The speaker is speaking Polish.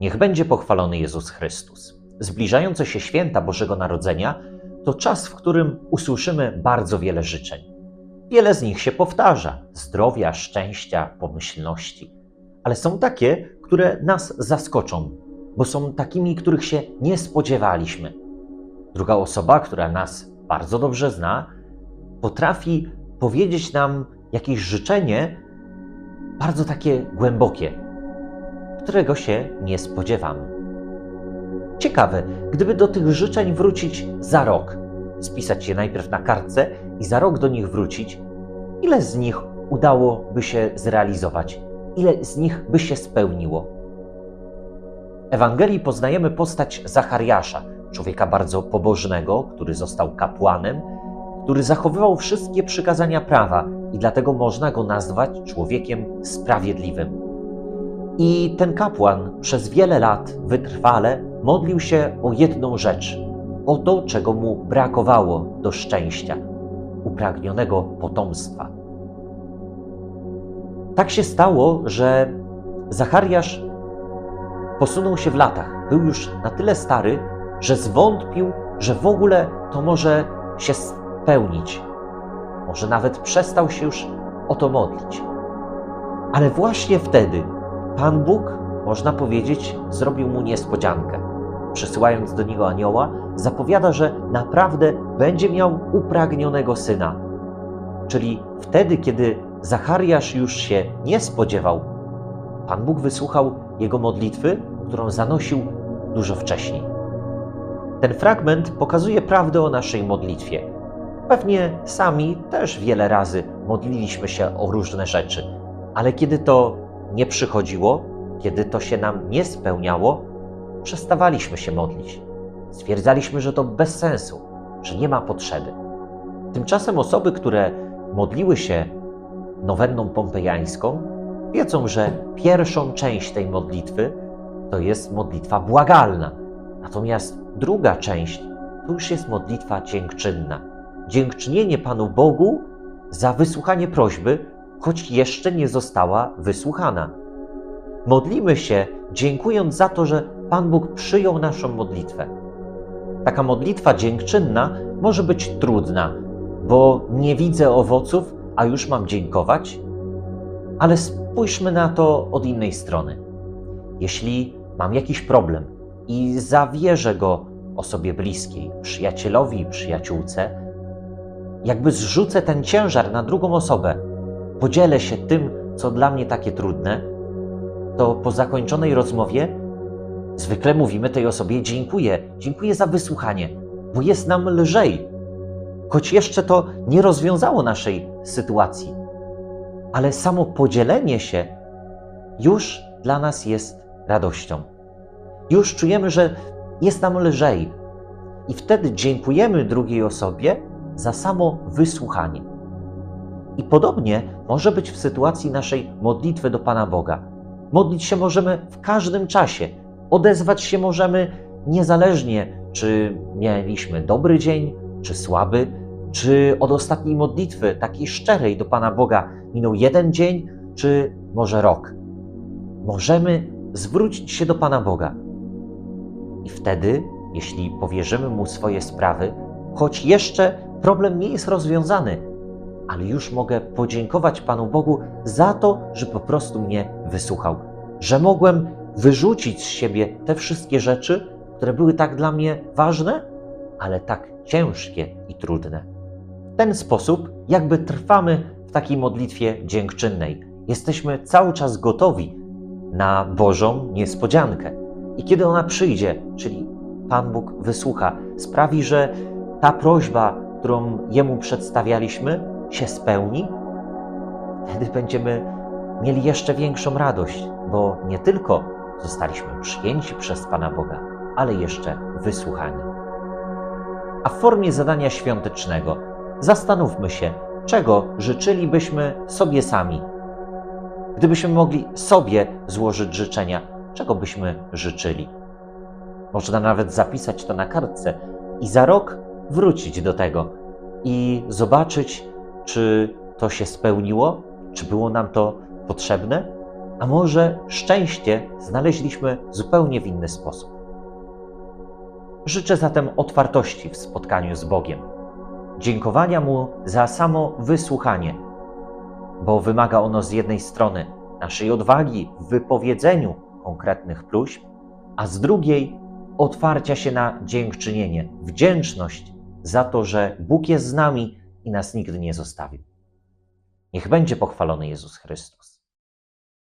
Niech będzie pochwalony Jezus Chrystus. Zbliżające się święta Bożego Narodzenia to czas, w którym usłyszymy bardzo wiele życzeń. Wiele z nich się powtarza: zdrowia, szczęścia, pomyślności. Ale są takie, które nas zaskoczą, bo są takimi, których się nie spodziewaliśmy. Druga osoba, która nas bardzo dobrze zna, potrafi powiedzieć nam jakieś życzenie bardzo takie głębokie, którego się nie spodziewamy. Ciekawe, gdyby do tych życzeń wrócić za rok, spisać je najpierw na kartce i za rok do nich wrócić, ile z nich udałoby się zrealizować, ile z nich by się spełniło. W Ewangelii poznajemy postać Zachariasza, człowieka bardzo pobożnego, który został kapłanem, który zachowywał wszystkie przykazania prawa i dlatego można go nazwać człowiekiem sprawiedliwym. I ten kapłan przez wiele lat wytrwale modlił się o jedną rzecz, o to, czego mu brakowało do szczęścia, upragnionego potomstwa. Tak się stało, że Zachariasz posunął się w latach. Był już na tyle stary, że zwątpił, że w ogóle to może się spełnić. Może nawet przestał się już o to modlić. Ale właśnie wtedy Pan Bóg, można powiedzieć, zrobił mu niespodziankę. Przesyłając do niego anioła, zapowiada, że naprawdę będzie miał upragnionego syna. Czyli wtedy, kiedy Zachariasz już się nie spodziewał, Pan Bóg wysłuchał jego modlitwy, którą zanosił dużo wcześniej. Ten fragment pokazuje prawdę o naszej modlitwie. Pewnie sami też wiele razy modliliśmy się o różne rzeczy, ale kiedy to nie przychodziło, kiedy to się nam nie spełniało, przestawaliśmy się modlić. Stwierdzaliśmy, że to bez sensu, że nie ma potrzeby. Tymczasem osoby, które modliły się nowenną pompejańską, wiedzą, że pierwszą część tej modlitwy to jest modlitwa błagalna, natomiast druga część to już jest modlitwa dziękczynna. Dziękczynienie Panu Bogu za wysłuchanie prośby, choć jeszcze nie została wysłuchana. Modlimy się, dziękując za to, że Pan Bóg przyjął naszą modlitwę. Taka modlitwa dziękczynna może być trudna, bo nie widzę owoców, a już mam dziękować. Ale spójrzmy na to od innej strony. Jeśli mam jakiś problem i zawierzę go osobie bliskiej, przyjacielowi, przyjaciółce, jakby zrzucę ten ciężar na drugą osobę, podzielę się tym, co dla mnie takie trudne, to po zakończonej rozmowie zwykle mówimy tej osobie dziękuję, dziękuję za wysłuchanie, bo jest nam lżej. Choć jeszcze to nie rozwiązało naszej sytuacji, ale samo podzielenie się już dla nas jest radością. Już czujemy, że jest nam lżej. I wtedy dziękujemy drugiej osobie za samo wysłuchanie. I podobnie może być w sytuacji naszej modlitwy do Pana Boga. Modlić się możemy w każdym czasie, odezwać się możemy niezależnie, czy mieliśmy dobry dzień, czy słaby, czy od ostatniej modlitwy, takiej szczerej do Pana Boga, minął jeden dzień, czy może rok. Możemy zwrócić się do Pana Boga. I wtedy, jeśli powierzymy Mu swoje sprawy, choć jeszcze problem nie jest rozwiązany, ale już mogę podziękować Panu Bogu za to, że po prostu mnie wysłuchał, że mogłem wyrzucić z siebie te wszystkie rzeczy, które były tak dla mnie ważne, ale tak ciężkie i trudne. W ten sposób, jakby trwamy w takiej modlitwie dziękczynnej, jesteśmy cały czas gotowi na Bożą niespodziankę. I kiedy ona przyjdzie, czyli Pan Bóg wysłucha, sprawi, że ta prośba, którą Jemu przedstawialiśmy, się spełni, wtedy będziemy mieli jeszcze większą radość, bo nie tylko zostaliśmy przyjęci przez Pana Boga, ale jeszcze wysłuchani. A w formie zadania świątecznego zastanówmy się, czego życzylibyśmy sobie sami. Gdybyśmy mogli sobie złożyć życzenia, czego byśmy życzyli? Można nawet zapisać to na kartce i za rok wrócić do tego i zobaczyć, czy to się spełniło, czy było nam to potrzebne, a może szczęście znaleźliśmy zupełnie w inny sposób. Życzę zatem otwartości w spotkaniu z Bogiem, dziękowania Mu za samo wysłuchanie, bo wymaga ono z jednej strony naszej odwagi w wypowiedzeniu konkretnych próśb, a z drugiej otwarcia się na dziękczynienie, wdzięczność za to, że Bóg jest z nami i nas nigdy nie zostawił. Niech będzie pochwalony Jezus Chrystus.